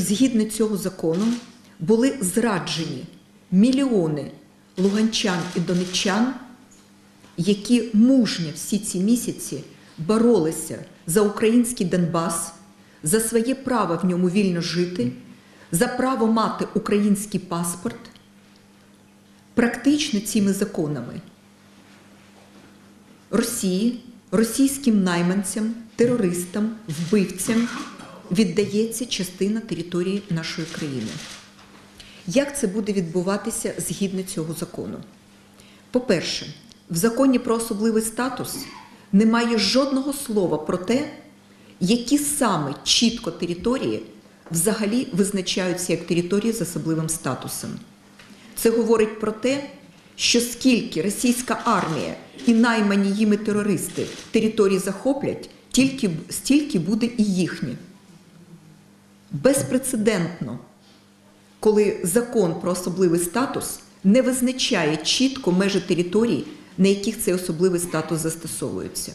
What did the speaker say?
згідно цього закону були зраджені мільйони луганчан і донеччан, які мужньо всі ці місяці боролися за український Донбас, за своє право в ньому вільно жити, за право мати український паспорт, практично цими законами Росії, російським найманцям, терористам, вбивцям віддається частина території нашої країни. Як це буде відбуватися згідно цього закону? По-перше, в законі про особливий статус немає жодного слова про те, які саме чітко території взагалі визначаються як території з особливим статусом. Це говорить про те, що скільки російська армія і наймані їми терористи території захоплять, тільки стільки буде і їхні. Безпрецедентно, коли закон про особливий статус не визначає чітко межі територій, на яких цей особливий статус застосовується.